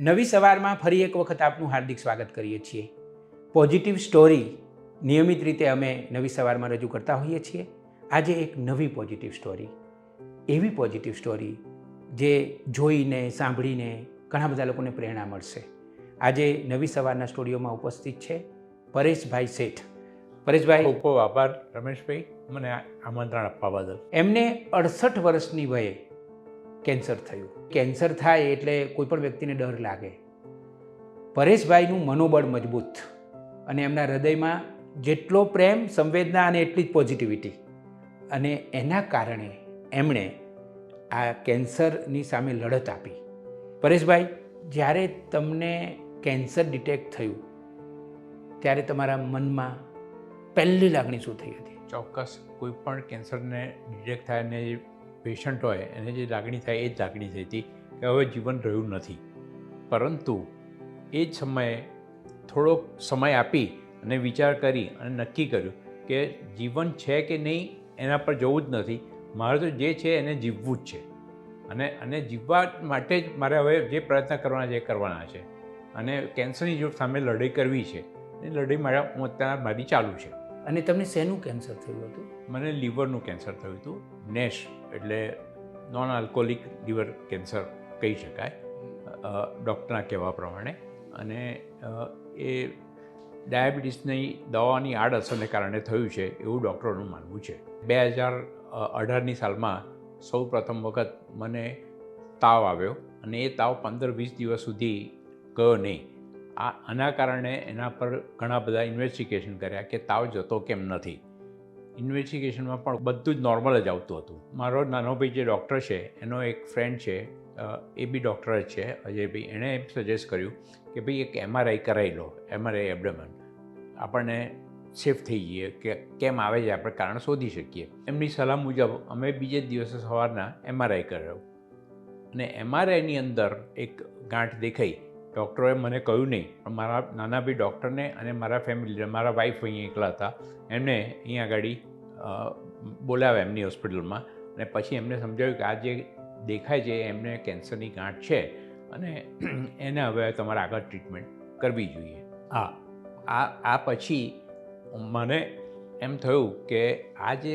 નવી સવારમાં ફરી એક વખત આપનું હાર્દિક સ્વાગત કરીએ છીએ. પોઝિટિવ સ્ટોરી નિયમિત રીતે અમે નવી સવારમાં રજૂ કરતા હોઈએ છીએ. આજે એક નવી પોઝિટિવ સ્ટોરી એવી પોઝિટિવ સ્ટોરી જે જોઈને સાંભળીને ઘણા બધા લોકોને પ્રેરણા મળશે. આજે નવી સવારના સ્ટુડિયોમાં ઉપસ્થિત છે પરેશભાઈ શેઠ. પરેશભાઈ ખૂબ ખૂબ આભાર રમેશભાઈ. મને આમંત્રણ આપવા બદલ. એમને અડસઠ વર્ષની વયે કેન્સર થયું. કેન્સર થાય એટલે કોઈપણ વ્યક્તિને ડર લાગે. પરેશભાઈનું મનોબળ મજબૂત અને એમના હૃદયમાં જેટલો પ્રેમ, સંવેદના અને એટલી જ પોઝિટિવિટી અને એના કારણે એમણે આ કેન્સરની સામે લડત આપી. પરેશભાઈ, જ્યારે તમને કેન્સર ડિટેક્ટ થયું, ત્યારે તમારા મનમાં પહેલી લાગણી શું થઈ હતી? ચોક્કસ. કોઈ પણ કેન્સરને ડિટેક્ટ થાય અને પેશન્ટ હોય, એને જે લાગણી થાય એ જ લાગણી થઈ હતી કે હવે જીવન રહ્યું નથી. પરંતુ એ જ સમયે થોડોક સમય આપી અને વિચાર કરી અને નક્કી કર્યું કે જીવન છે કે નહીં એના પર જવું જ નથી. મારે તો જે છે એને જીવવું જ છે. અને અને જીવવા માટે જ મારે હવે જે પ્રયત્ન કરવાના છે એ કરવાના છે. અને કેન્સરની જો સામે લડાઈ કરવી છે, એ લડાઈ મારા, હું અત્યારે મારી ચાલુ છે. અને તમને શેનું કેન્સર થયું હતું? મને લીવરનું કેન્સર થયું હતું. નેશ એટલે નોન આલ્કોહોલિક લીવર કેન્સર કહી શકાય. ડૉક્ટરના કહેવા પ્રમાણે. અને એ ડાયાબિટીસની દવાની આડઅસરને કારણે થયું છે એવું ડૉક્ટરોનું માનવું છે. બે હજાર અઢારની સાલમાં સૌ પ્રથમ વખત મને તાવ આવ્યો અને એ તાવ પંદર વીસ દિવસ સુધી ગયો નહીં. આ આના કારણે એના પર ઘણા બધા ઇન્વેસ્ટિગેશન કર્યા કે તાવ જતો કેમ નથી. ઇન્વેસ્ટિગેશનમાં પણ બધું જ નોર્મલ જ આવતું હતું. મારો નાનો ભાઈ જે ડૉક્ટર છે, એનો એક ફ્રેન્ડ છે એ બી ડૉક્ટર જ છે અજયભાઈ એણે એમ સજેસ્ટ કર્યું કે ભાઈ એક એમઆરઆઈ કરાવી લો એમઆરઆઈ એબડમન આપણને સેફ થઈ જઈએ કે કેમ આવે છે, આપણે કારણ શોધી શકીએ. એમની સલાહ મુજબ અમે બીજે દિવસે સવારના એમઆરઆઈ કરાવ્યું અને એમઆરઆઈની અંદર એક ગાંઠ દેખાઈ. ડૉક્ટરોએ મને કહ્યું નહીં પણ મારા નાના ભાઈ ડૉક્ટરને અને મારા ફેમિલી મારા વાઈફ અહીંયા એકલા હતા એમને અહીંયા આગળ બોલાવ્યા એમની હોસ્પિટલમાં અને પછી એમને સમજાવ્યું કે આ જે દેખાય છે એમને કેન્સરની ગાંઠ છે અને એને હવે તમારે આગળ ટ્રીટમેન્ટ કરવી જોઈએ. હા. આ આ પછી મને એમ થયું કે આ જે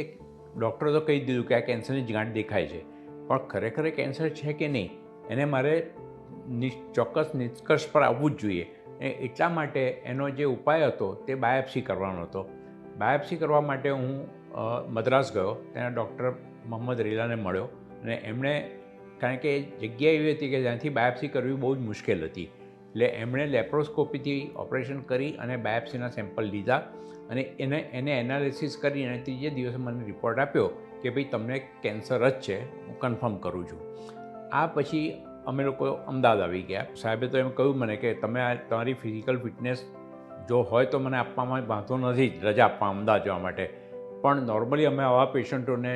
ડૉક્ટરે તો કહી દીધું કે આ કેન્સરની જ ગાંઠ દેખાય છે પણ ખરેખર કેન્સર છે કે નહીં એને મારે ચોક્કસ નિષ્કર્ષ પર આવવું જ જોઈએ. એ એટલા માટે એનો જે ઉપાય હતો તે બાયોપ્સી કરવાનો હતો. બાયોપ્સી કરવા માટે હું મદ્રાસ ગયો. ત્યાં ડૉક્ટર મોહમ્મદ રીલાને મળ્યો અને એમણે, કારણ કે જગ્યા એવી હતી કે જ્યાંથી બાયોપ્સી કરવી બહુ જ મુશ્કેલ હતી. એટલે એમણે લેપ્રોસ્કોપીથી ઓપરેશન કરી અને બાયોપ્સીના સેમ્પલ લીધા અને એને એને એનાલિસિસ કરી અને ત્રીજે દિવસે મને રિપોર્ટ આપ્યો કે ભાઈ તમને કેન્સર જ છે, હું કન્ફર્મ કરું છું. આ પછી અમે લોકો અમદાવાદ આવી ગયા. સાહેબે તો એમ કહ્યું મને કે તમે તમારી ફિઝિકલ ફિટનેસ જો હોય તો મને આપવામાં વાંધો નથી રજા આપવા અમદાવાદ જવા માટે. પણ નોર્મલી અમે આવા પેશન્ટોને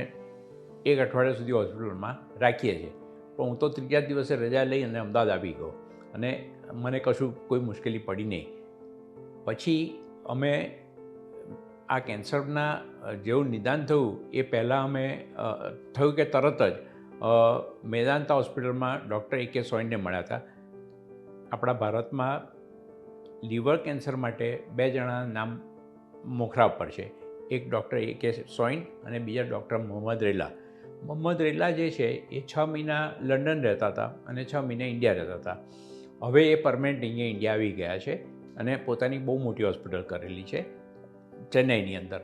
એક અઠવાડિયા સુધી હોસ્પિટલમાં રાખીએ છીએ. પણ હું તો ત્રીજા દિવસે રજા લઈ અને અમદાવાદ આવી ગયો. અને મને કશું કોઈ મુશ્કેલી પડી નહીં. પછી અમે આ કેન્સરના જેવું નિદાન થયું, એ પહેલાં અમે થયું કે તરત જ મેદાંતા હોસ્પિટલમાં ડૉક્ટર એ કે સોઈનને મળ્યા હતા. આપણા ભારતમાં લીવર કેન્સર માટે બે જણાના નામ મોખરા ઉપર છે. એક ડૉક્ટર એ કે સોઈન અને બીજા ડૉક્ટર મોહમ્મદ રેલા. મોહમ્મદ રેલા જે છે એ છ મહિના લંડન રહેતા હતા અને છ મહિના ઇન્ડિયા રહેતા હતા. હવે એ પરમેનન્ટ અહીંયા ઇન્ડિયા આવી ગયા છે અને પોતાની બહુ મોટી હોસ્પિટલ કરેલી છે, ચેન્નઈની અંદર.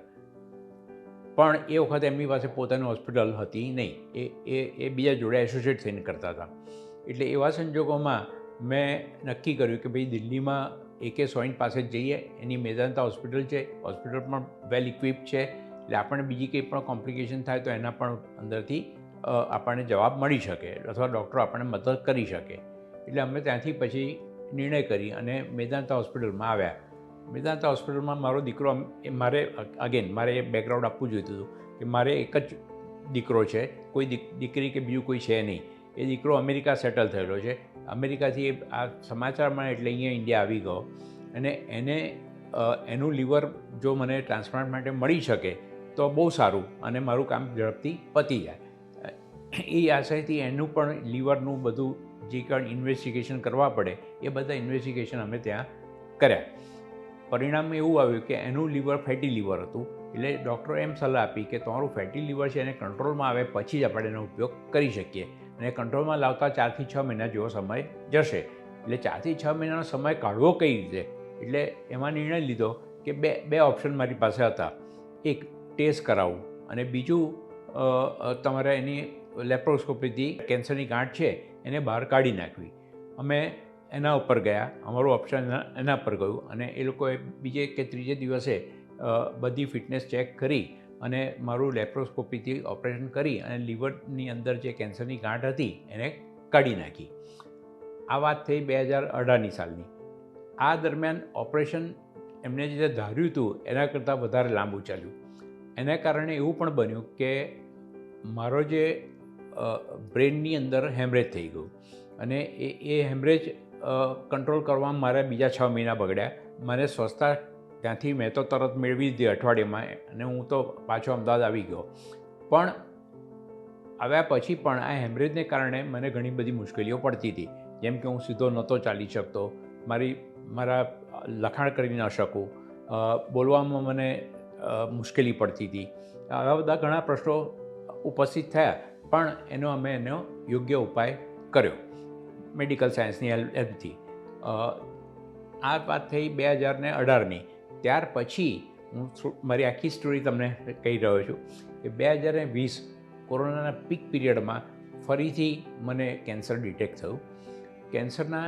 પણ એ વખતે એમની પાસે પોતાની હોસ્પિટલ હતી નહીં. એ એ એ બીજા જોડે એસોસિએટ થઈને કરતા હતા. એટલે એવા સંજોગોમાં મેં નક્કી કર્યું કે ભાઈ દિલ્હીમાં એકે સોઈન પાસે જ જઈએ. એની મેદાંતા હોસ્પિટલ છે. હોસ્પિટલ પણ વેલ ઇક્વિપ છે. એટલે આપણને બીજી કંઈ પણ કોમ્પ્લિકેશન થાય તો એના પણ અંદરથી આપણને જવાબ મળી શકે અથવા ડૉક્ટરો આપણને મદદ કરી શકે. એટલે અમે ત્યાંથી પછી નિર્ણય કરી અને મેદાંતા હોસ્પિટલમાં આવ્યા. મેદાંતા હોસ્પિટલમાં મારો દીકરો મારે અગેન મારે એ બેકગ્રાઉન્ડ આપવું જોઈતું હતું કે મારે એક જ દીકરો છે, કોઈ દીક- દીકરી કે બીજું કોઈ છે નહીં. એ દીકરો અમેરિકા સેટલ થયેલો છે. અમેરિકાથી એ આ સમાચાર મળે એટલે અહીંયા ઇન્ડિયા આવી ગયો અને એને એનું લીવર જો મને ટ્રાન્સપ્લાન્ટ માટે મળી શકે તો બહુ સારું અને મારું કામ ઝડપથી પતી જાય. એ આશયથી એનું પણ લીવરનું બધું જે કાંઈ ઇન્વેસ્ટિગેશન કરવા પડે એ બધા ઇન્વેસ્ટિગેશન અમે ત્યાં કર્યા. પરિણામ એવું આવ્યું કે એનું લીવર ફેટી લીવર હતું. એટલે ડૉક્ટરો એમ સલાહ આપી કે તમારું ફેટી લીવર છે એને કંટ્રોલમાં આવે, પછી જ આપણે એનો ઉપયોગ કરી શકીએ. અને કંટ્રોલમાં લાવતા ચારથી છ મહિના જેવો સમય જશે. એટલે ચારથી છ મહિનાનો સમય કાઢવો કઈ રીતે? એટલે એમાં નિર્ણય લીધો કે બે બે ઓપ્શન મારી પાસે હતા. એક, ટેસ્ટ કરાવવું. અને બીજું તમારે એની લેપ્રોસ્કોપીથી કેન્સરની ગાંઠ છે એને બહાર કાઢી નાખવી. અમે એના ઉપર ગયા. અમારું ઓપ્શન એના- પર ગયું અને એ લોકોએ બીજે કે ત્રીજે દિવસે બધી ફિટનેસ ચેક કરી અને મારું લેપ્રોસ્કોપીથી ઓપરેશન કરી અને લીવરની અંદર જે કેન્સરની ગાંઠ હતી એને કાઢી નાખી. આ વાત થઈ બે હજાર અઢારની સાલની. આ દરમિયાન ઓપરેશન એમને જે ધાર્યું હતું એના કરતાં વધારે લાંબુ ચાલ્યું. એના કારણે એવું પણ બન્યું કે મારો જે બ્રેનની અંદર હેમરેજ થઈ ગયું. અને એ એ હેમરેજ કંટ્રોલ કરવામાં મારે બીજા છ મહિના બગડ્યા. મને સ્વસ્થતા ત્યાંથી મેં તો તરત મેળવી દીધી અઠવાડિયામાં અને હું તો પાછો અમદાવાદ આવી ગયો. પણ આવ્યા પછી પણ આ હેમરેજને કારણે મને ઘણી બધી મુશ્કેલીઓ પડતી હતી. જેમ કે હું સીધો નહોતો ચાલી શકતો. મારી, મારા લખાણ કરી ન શકું. બોલવામાં મને મુશ્કેલી પડતી હતી. આવા બધા ઘણા પ્રશ્નો ઉપસ્થિત થયા, પણ એનો અમે એનો યોગ્ય ઉપાય કર્યો. મેડિકલ સાયન્સની હેલ્પ હેલ્પથી આ વાત થઈ બે હજાર ને અઢારની. ત્યાર પછી હું મારી આખી સ્ટોરી તમને કહી રહ્યો છું કે બે હજાર ને વીસ કોરોનાના પીક પિરિયડમાં ફરીથી મને કેન્સર ડિટેક્ટ થયું. કેન્સરના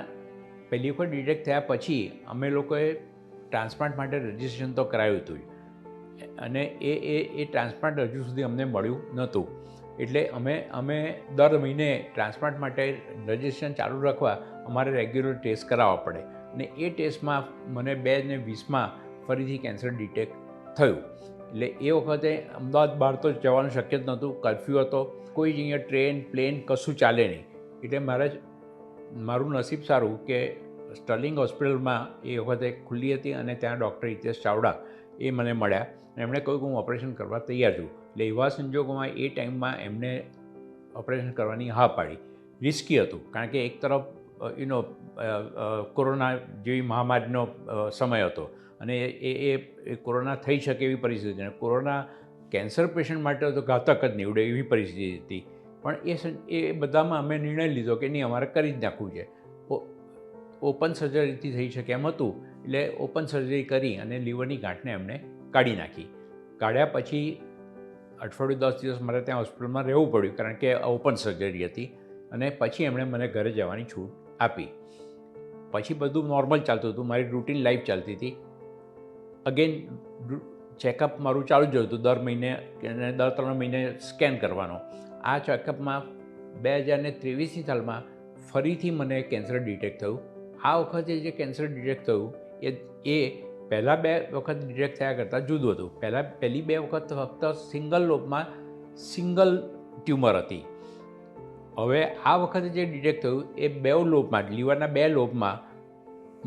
પહેલી વખત ડિટેક્ટ થયા પછી અમે લોકોએ ટ્રાન્સપ્લાન્ટ માટે રજિસ્ટ્રેશન તો કરાવ્યું હતું અને એ એ એ ટ્રાન્સપ્લાન્ટ હજુ સુધી અમને મળ્યું નહોતું. એટલે અમે અમે દર મહિને ટ્રાન્સપ્લાન્ટ માટે રજિસ્ટ્રેશન ચાલુ રાખવા અમારે રેગ્યુલર ટેસ્ટ કરાવવા પડે. અને એ ટેસ્ટમાં મને બે ને વીસમાં ફરીથી કેન્સર ડિટેક્ટ થયું. એટલે એ વખતે અમદાવાદ બહાર તો જવાનું શક્ય જ નહોતું કર્ફ્યુ હતો. કોઈ જ અહીંયા ટ્રેન પ્લેન કશું ચાલે નહીં. એટલે મારે મારું નસીબ સારું કે સ્ટર્લિંગ હોસ્પિટલમાં એ વખતે ખુલ્લી હતી અને ત્યાં ડૉક્ટર હિતેશ ચાવડા એ મને મળ્યા અને એમણે કહ્યું કે હું ઓપરેશન કરવા તૈયાર છું. એટલે એવા સંજોગોમાં એ ટાઈમમાં એમને ઓપરેશન કરવાની હા પાડી. રિસ્કી હતું, કારણ કે એક તરફ યુનો કોરોના જેવી મહામારીનો સમય હતો અને એ એ એ કોરોના થઈ શકે એવી પરિસ્થિતિ અને કોરોના કેન્સર પેશન્ટ માટે તો ઘાતક જ નીવડે એવી પરિસ્થિતિ હતી. પણ એ એ બધામાં અમે નિર્ણય લીધો કે નહીં, અમારે કરી જ નાખવું છે. ઓપન સર્જરીથી થઈ શકે એમ હતું. એટલે ઓપન સર્જરી કરી અને લીવરની ગાંઠને એમણે કાઢી નાખી. કાઢ્યા પછી અઠવાડિયું દસ દિવસ મારે ત્યાં હોસ્પિટલમાં રહેવું પડ્યું કારણ કે ઓપન સર્જરી હતી અને પછી એમણે મને ઘરે જવાની છૂટ આપી. પછી બધું નોર્મલ ચાલતું હતું, મારી રૂટીન લાઈફ ચાલતી હતી. અગેન ચેકઅપ મારું ચાલુ જ હતું, દર મહિને અને દર ત્રણ મહિને સ્કેન કરવાનો. આ ચેકઅપમાં બે હજાર ને ત્રેવીસની સાલમાં ફરીથી મને કેન્સર ડિટેક્ટ થયું. આ વખતે જે કેન્સર ડિટેક્ટ થયું એ એ પહેલાં બે વખત ડિટેક્ટ થયા કરતાં જુદું હતું. પહેલાં, પહેલી બે વખત ફક્ત સિંગલ લોબમાં સિંગલ ટ્યુમર હતી. હવે આ વખતે જે ડિટેક્ટ થયું, એ બે લોબમાં લીવરના બે લોબમાં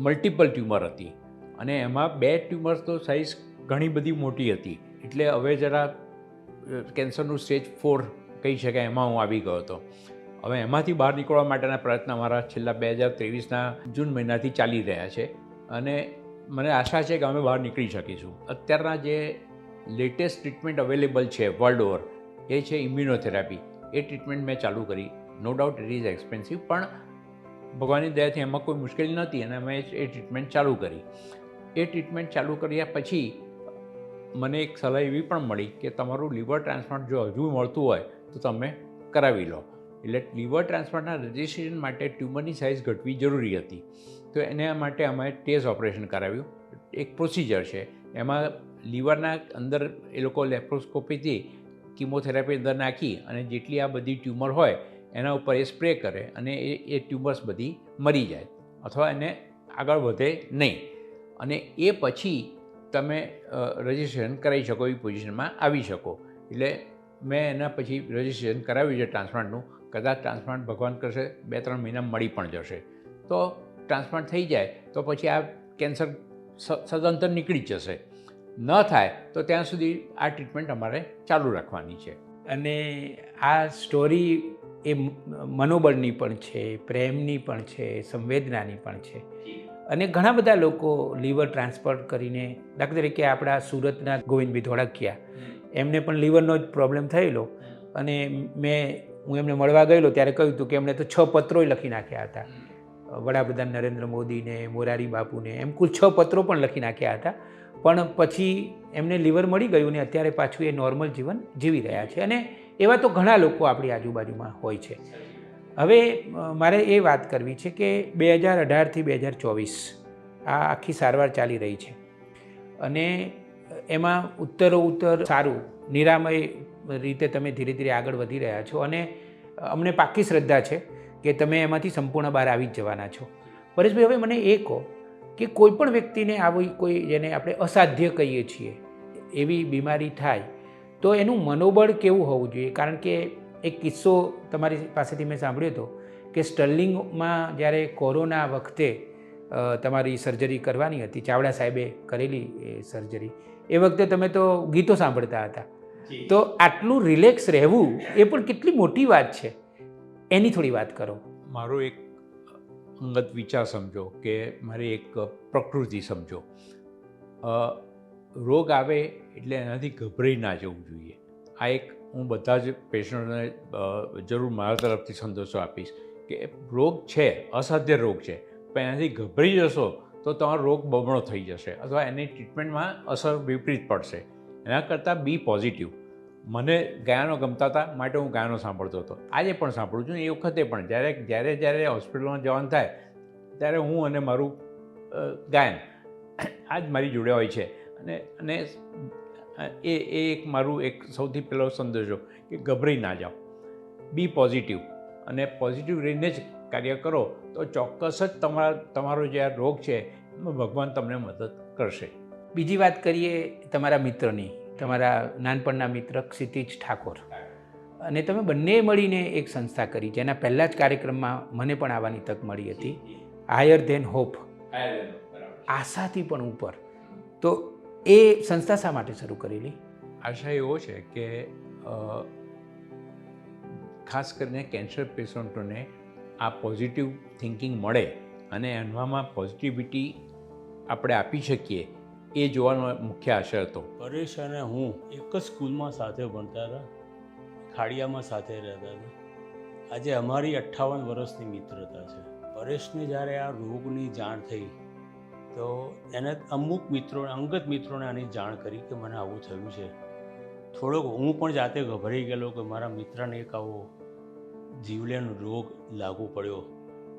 મલ્ટિપલ ટ્યુમર હતી. અને એમાં બે ટ્યુમર્સ તો સાઇઝ ઘણી બધી મોટી હતી. એટલે હવે જરા કેન્સરનું સ્ટેજ ફોર કહી શકાય એમાં હું આવી ગયો હતો. હવે એમાંથી બહાર નીકળવા માટેના પ્રયત્ન અમારા છેલ્લા બે હજાર ત્રેવીસના જૂન મહિનાથી ચાલી રહ્યા છે. અને મને આશા છે કે અમે બહાર નીકળી શકીશું. અત્યારના જે લેટેસ્ટ ટ્રીટમેન્ટ અવેલેબલ છે વર્લ્ડ ઓવર એ છે ઇમ્યુનોથેરાપી એ ટ્રીટમેન્ટ મેં ચાલુ કરી. No doubt it is expensive પણ ભગવાનની દયાથી એમાં કોઈ મુશ્કેલી નહોતી અને અમે એ ટ્રીટમેન્ટ ચાલુ કરી. એ ટ્રીટમેન્ટ ચાલુ કર્યા પછી મને એક સલાહ એવી પણ મળી કે તમારું લીવર ટ્રાન્સપ્લાન્ટ જો હજુ મળતું હોય, તો તમે કરાવી લો. એટલે લીવર ટ્રાન્સપ્લાન્ટના રજિસ્ટ્રેશન માટે ટ્યુમરની સાઇઝ ઘટવી જરૂરી હતી. તો એના માટે અમે ટેસ્ટ ઓપરેશન કરાવ્યું. એક પ્રોસિજર છે. એમાં લીવરના અંદર એ લોકો લેપ્રોસ્કોપીથી કિમોથેરાપી અંદર નાખી અને જેટલી આ બધી ટ્યુમર હોય, એના ઉપર એ સ્પ્રે કરે અને એ એ ટ્યુમર્સ બધી મરી જાય અથવા એને આગળ વધે નહીં. અને એ પછી તમે રજિસ્ટ્રેશન કરાવી શકો એવી પોઝિશનમાં આવી શકો. એટલે મેં એના પછી રજિસ્ટ્રેશન કરાવ્યું છે ટ્રાન્સપ્લાન્ટનું કદાચ ટ્રાન્સપ્લાન્ટ ભગવાન કરશે બે ત્રણ મહિના મળી પણ જશે. તો ટ્રાન્સપ્લાન્ટ થઈ જાય તો પછી આ કેન્સર સદંતર નીકળી જશે. ન થાય તો ત્યાં સુધી આ ટ્રીટમેન્ટ અમારે ચાલુ રાખવાની છે. અને આ સ્ટોરી એ મનોબળની પણ છે પ્રેમની પણ છે સંવેદનાની પણ છે. અને ઘણા બધા લોકો લીવર ટ્રાન્સફર કરીને દાખલા તરીકે આપણા સુરતના ગોવિંદભાઈ ધોળકિયા એમને પણ લીવરનો જ પ્રોબ્લેમ થયેલો. અને મેં હું એમને મળવા ગયેલો ત્યારે કહ્યું હતું કે એમણે તો છ પત્રોય લખી નાખ્યા હતા. વડાપ્રધાન નરેન્દ્ર મોદીને, મોરારી બાપુને, એમ કુલ છ પત્રો પણ લખી નાખ્યા હતા. પણ પછી એમને લીવર મળી ગયું ને અત્યારે પાછું એ નોર્મલ જીવન જીવી રહ્યા છે. અને એવા તો ઘણા લોકો આપણી આજુબાજુમાં હોય છે. હવે મારે એ વાત કરવી છે કે બે હજાર અઢારથી બે હજાર ચોવીસ આ આખી સારવાર ચાલી રહી છે. અને એમાં ઉત્તરો ઉત્તર સારું, નિરામય રીતે તમે ધીરે ધીરે આગળ વધી રહ્યા છો. અને અમને પાકી શ્રદ્ધા છે. કે તમે એમાંથી સંપૂર્ણ બહાર આવી જ જવાના છો. પરેશભાઈ હવે મને એ કહો કે કોઈ પણ વ્યક્તિને આવી કોઈ જેને આપણે અસાધ્ય કહીએ છીએ એવી બીમારી થાય તો એનું મનોબળ કેવું હોવું જોઈએ? કારણ કે એક કિસ્સો તમારી પાસેથી મેં સાંભળ્યો હતો કે સ્ટર્લિંગમાં જ્યારે કોરોના વખતે તમારી સર્જરી કરવાની હતી ચાવડા સાહેબે કરેલી એ સર્જરી એ વખતે તમે તો ગીતો સાંભળતા હતા. તો આટલું રિલેક્સ રહેવું એ પણ કેટલી મોટી વાત છે. એની થોડી વાત કરો. મારો એક અંગત વિચાર સમજો કે મારી એક પ્રકૃતિ સમજો. રોગ આવે એટલે એનાથી ગભરાઈ ના જવું જોઈએ. આ એક હું બધા જ પેશન્ટને જરૂર મારા તરફથી સંદેશો આપીશ કે રોગ છે, અસાધ્ય રોગ છે, પણ એનાથી ગભરાઈ જશો તો તમારો રોગ બમણો થઈ જશે અથવા એની ટ્રીટમેન્ટમાં અસર વિપરીત પડશે. એના કરતાં બી પોઝિટિવ. મને ગાયનો ગમતા હતા, માટે હું ગાયનો સાંભળતો હતો. આજે પણ સાંભળું છું એ વખતે પણ. જ્યારે જ્યારે જ્યારે હોસ્પિટલમાં જવાનું થાય, ત્યારે હું અને મારું ગાયન આ જ મારી જોડે હોય છે. અને અને એ એ એક મારું એક સૌથી પહેલો સંદેશો કે ગભરાઈ ના જાઓ. B positive. અને પોઝિટિવ રહીને જ કાર્ય કરો, તો ચોક્કસ જ તમારા, તમારો જે આ રોગ છે, એમાં ભગવાન તમને મદદ કરશે. બીજી વાત કરીએ તમારા મિત્રની. તમારા નાનપણના મિત્ર ક્ષિતિજ ઠાકોર. અને તમે બંને મળીને એક સંસ્થા કરી જેના પહેલાં જ કાર્યક્રમમાં મને પણ આવવાની તક મળી હતી. હાયર ધેન હોપ આશાથી પણ ઉપર. તો એ સંસ્થા શા માટે શરૂ કરેલી? આશા એવો છે કે ખાસ કરીને કેન્સર પેશન્ટોને આ પોઝિટિવ થિંકિંગ મળે અને એનામાં પોઝિટિવિટી આપણે આપી શકીએ. એ જોવાનો મુખ્ય આશય હતો. પરેશ અને હું એક જ સ્કૂલમાં સાથે ભણતા હતા. ખાડિયામાં સાથે રહેતા હતા. આજે અમારી અઠ્ઠાવન વર્ષની મિત્રતા છે. પરેશને જ્યારે આ રોગની જાણ થઈ, તો એને અમુક મિત્રો, અંગત મિત્રોને આની જાણ કરી કે મને આવું થયું છે. થોડોક હું પણ જાતે ગભરાઈ ગયેલો કે મારા મિત્રને એક આવો જીવલેણ રોગ લાગુ પડ્યો.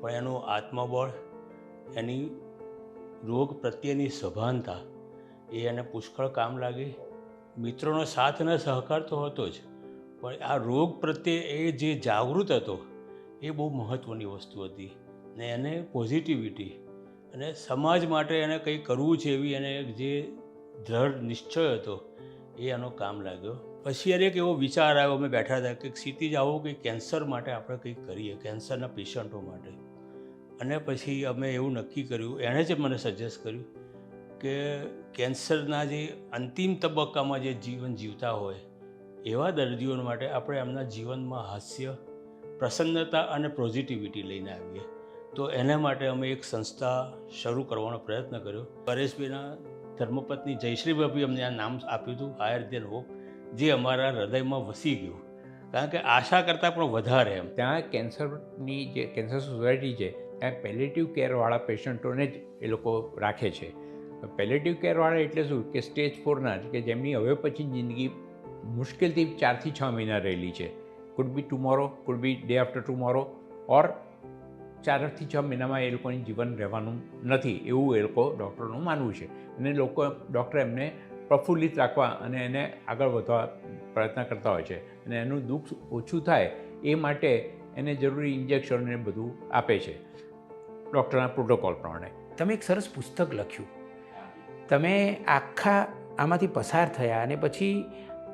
પણ એનું આત્મબળ, એની રોગ પ્રત્યેની સભાનતા એ એને પુષ્કળ કામ લાગી. મિત્રોનો સાથ અને સહકાર તો હતો જ. પણ આ રોગ પ્રત્યે એ જે જાગૃત હતો, એ બહુ મહત્ત્વની વસ્તુ હતી ને એને પોઝિટિવિટી અને સમાજ માટે એને કંઈ કરવું છે એવી એને જે દ્રઢ નિશ્ચય હતો, એ એનો કામ લાગ્યો. પછી એને એક એવો વિચાર આવ્યો, અમે બેઠા હતા કે ક્ષિતિજ આવો કે કેન્સર માટે આપણે કંઈક કરીએ કેન્સરના પેશન્ટો માટે. અને પછી અમે એવું નક્કી કર્યું, એણે જ મને સજેસ્ટ કર્યું કે કેન્સરના જે અંતિમ તબક્કામાં જે જીવન જીવતા હોય, એવા દર્દીઓ માટે આપણે એમના જીવનમાં હાસ્ય, પ્રસન્નતા અને પોઝિટિવિટી લઈને આવીએ. તો એના માટે અમે એક સંસ્થા શરૂ કરવાનો પ્રયત્ન કર્યો. પરેશભાઈના ધર્મપત્ની જયશ્રી ભાભી અમને આ નામ આપ્યું હતું હાયર દેન હોપ જે અમારા હૃદયમાં વસી ગયું. કારણ કે આશા કરતાં પણ વધારે એમ. ત્યાં કેન્સરની જે, કેન્સર સોસાયટી છે, ત્યાં પેલેટિવ કેરવાળા પેશન્ટોને જ એ લોકો રાખે છે. પેલેટિવ કેરવાળા એટલે શું કે સ્ટેજ ફોરના કે જેમની હવે પછી જિંદગી મુશ્કેલથી ચારથી છ મહિના રહેલી છે. Could be tomorrow could be day after tomorrow or ચારથી છ મહિનામાં એ લોકોની જીવન રહેવાનું નથી, એવું એ લોકો ડૉક્ટરનું માનવું છે. અને લોકો, ડૉક્ટર એમને પ્રફુલ્લિત રાખવા અને એને આગળ વધવા પ્રયત્ન કરતા હોય છે. અને એનું દુઃખ ઓછું થાય એ માટે એને જરૂરી ઇન્જેક્શન ને બધું આપે છે. ડૉક્ટરના પ્રોટોકોલ પ્રમાણે. તમે એક સરસ પુસ્તક લખ્યું. તમે આખા આમાંથી પસાર થયા અને પછી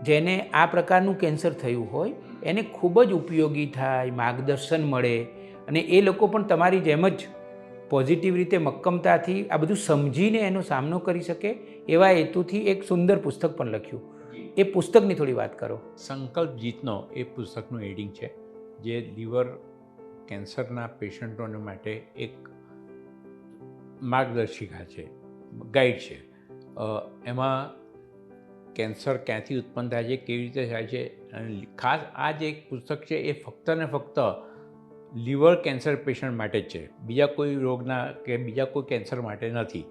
જેને આ પ્રકારનું કેન્સર થયું હોય એને ખૂબ જ ઉપયોગી થાય માર્ગદર્શન મળે અને એ લોકો પણ તમારી જેમ જ પોઝિટિવ રીતે મક્કમતાથી આ બધું સમજીને એનો સામનો કરી શકે એવા હેતુથી એક સુંદર પુસ્તક પણ લખ્યું. એ પુસ્તકની થોડી વાત કરો. સંકલ્પ જીતનો એ પુસ્તકનું એડિંગ છે જે લીવર કેન્સરના પેશન્ટોને માટે એક માર્ગદર્શિકા છે ગાઈડ છે. એમાં કેન્સર ક્યાંથી ઉત્પન્ન થાય છે, કેવી રીતે થાય છે અને ખાસ આ જે એક પુસ્તક છે એ ફક્ત ને ફક્ત લીવર કેન્સર પેશન્ટ માટે જ છે. બીજા કોઈ રોગના કે બીજા કોઈ કેન્સર માટે નથી.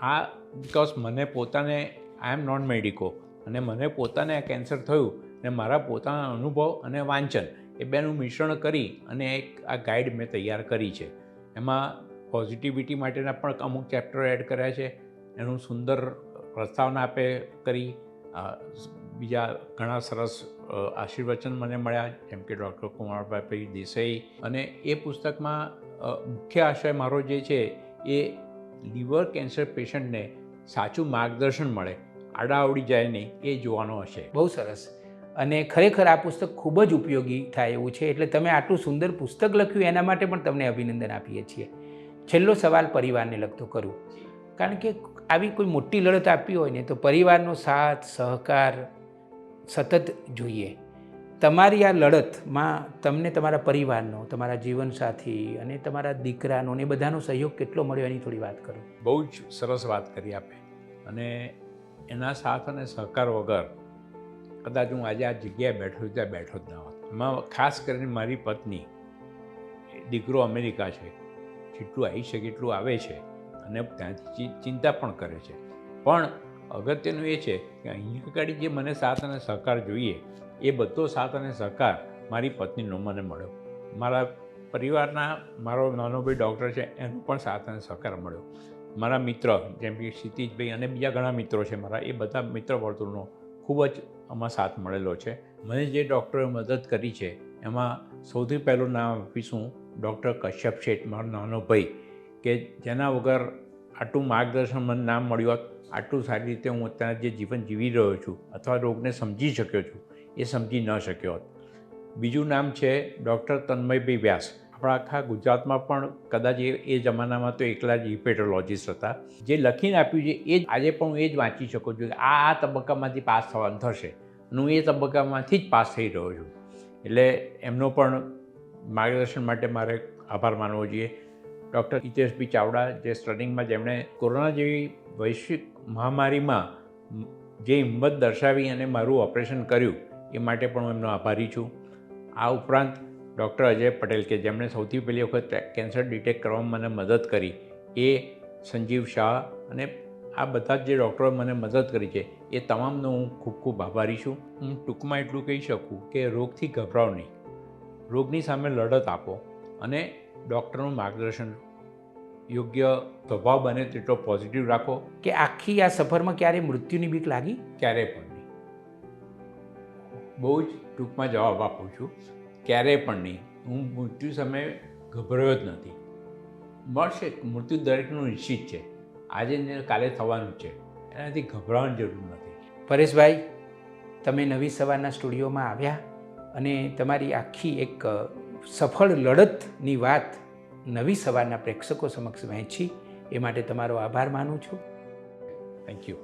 આ બિકોઝ મને પોતાને આઈ એમ નોન મેડિકો અને મને પોતાને આ કેન્સર થયું અને મારા પોતાના અનુભવ અને વાંચન એ બેનું મિશ્રણ કરી અને એક આ ગાઈડ મેં તૈયાર કરી છે. એમાં પોઝિટિવિટી માટેના પણ અમુક ચેપ્ટરો એડ કર્યા છે. એનું સુંદર પ્રસ્તાવના આપે કરી બીજા ઘણા સરસ આશીર્વચન મને મળ્યા, જેમ કે ડૉક્ટર કુમારભાઈ દેસાઈ. અને એ પુસ્તકમાં મુખ્ય આશય મારો જે છે, એ લીવર કેન્સર પેશન્ટને સાચું માર્ગદર્શન મળે. આડાઅવડી જાય નહીં, એ જોવાનો હશે. બહુ સરસ. અને ખરેખર આ પુસ્તક ખૂબ જ ઉપયોગી થાય એવું છે, એટલે તમે આટલું સુંદર પુસ્તક લખ્યું, એના માટે પણ તમને અભિનંદન આપીએ છીએ. છેલ્લો સવાલ પરિવારને લગતો કરું. કારણ કે આવી કોઈ મોટી લડત આપવી હોય ને તો પરિવારનો સાથ, સહકાર સતત જોઈએ. તમારી આ લડતમાં તમને તમારા પરિવારનો, તમારા જીવનસાથી અને તમારા દીકરાનો ને બધાનો સહયોગ કેટલો મળ્યો એની થોડી વાત કરો. બહુ જ સરસ વાત કરી આપે. અને એના સાથ અને સહકાર વગર કદાચ હું આજે આ જગ્યાએ બેઠો ત્યાં બેઠો જ ન હોત. એમાં ખાસ કરીને મારી પત્ની દીકરો અમેરિકા છે. જેટલું આવી શકે એટલું આવે છે. અને ત્યાંથી ચિંતા પણ કરે છે. પણ અગત્યનું એ છે કે અહીંયા આગળ જે મને સાથ અને સહકાર જોઈએ, એ બધો સાથ અને સહકાર મારી પત્નીનો મને મળ્યો. મારા પરિવારના મારો નાનો ભાઈ ડૉક્ટર છે, એનો પણ સાથ અને સહકાર મળ્યો. મારા મિત્ર જેમ કે ક્ષિતિજભાઈ અને બીજા ઘણા મિત્રો છે મારા, એ બધા મિત્ર વર્તુળનો ખૂબ જ આમાં સાથ મળેલો છે. મને જે ડૉક્ટરે મદદ કરી છે, એમાં સૌથી પહેલું નામ આપીશું ડૉક્ટર કશ્યપ શેઠ, મારો નાનો ભાઈ કે જેના વગર આટલું માર્ગદર્શન મને નામ મળ્યું હોત, આટલું સારી રીતે હું અત્યારે જે જીવન જીવી રહ્યો છું અથવા રોગને સમજી શક્યો છું, એ સમજી ન શક્યો હોત. બીજું નામ છે ડૉક્ટર તન્મયભાઈ વ્યાસ. આપણા આખા ગુજરાતમાં પણ કદાચ એ જમાનામાં તો એકલા જ હિપેટોલોજીસ્ટ હતા. જે લખીને આપ્યું છે, એ જ આજે પણ હું એ જ વાંચી શકું છું કે આ આ તબક્કામાંથી પાસ થવાનું થશે હું એ તબક્કામાંથી જ પાસ થઈ રહ્યો છું. એટલે એમનો પણ માર્ગદર્શન માટે મારે આભાર માનવો જોઈએ. ડૉક્ટર હિતેશભાઈ ચાવડા, જે સ્ટડિંગમાં જેમણે કોરોના જેવી વૈશ્વિક મહામારીમાં જે હિંમત દર્શાવી અને મારું ઓપરેશન કર્યું, એ માટે પણ હું એમનો આભારી છું. આ ઉપરાંત ડૉક્ટર અજય પટેલ કે જેમણે સૌથી પહેલી વખત કેન્સર ડિટેક્ટ કરવામાં મને મદદ કરી, એ સંજીવ શાહ અને આ બધા જ જે ડૉક્ટરોએ મને મદદ કરી છે, એ તમામનો હું ખૂબ ખૂબ આભારી છું. હું ટૂંકમાં એટલું કહી શકું કે રોગથી ગભરાવ નહીં. રોગની સામે લડત આપો અને ડૉક્ટરનું માર્ગદર્શન યોગ્ય સ્વભાવ બને તેટલો પોઝિટિવ રાખો કે આખી આ સફરમાં ક્યારે મૃત્યુની બીક લાગી? ક્યારેય પણ નહીં. બહુ જ ટૂંકમાં જવાબ આપું છું. ક્યારેય પણ નહીં. હું મૃત્યુ સમયે ગભરાયો જ નથી. મળશે મૃત્યુ દરેકનું નિશ્ચિત છે. આજે ને કાલે થવાનું છે. એનાથી ગભરાવાની જરૂર નથી. પરેશભાઈ તમે નવી સવારના સ્ટુડિયોમાં આવ્યા અને તમારી આખી એક સફળ લડતની વાત નવી સવારના પ્રેક્ષકો સમક્ષ વહેંચી, એ માટે તમારો આભાર માનું છું. Thank you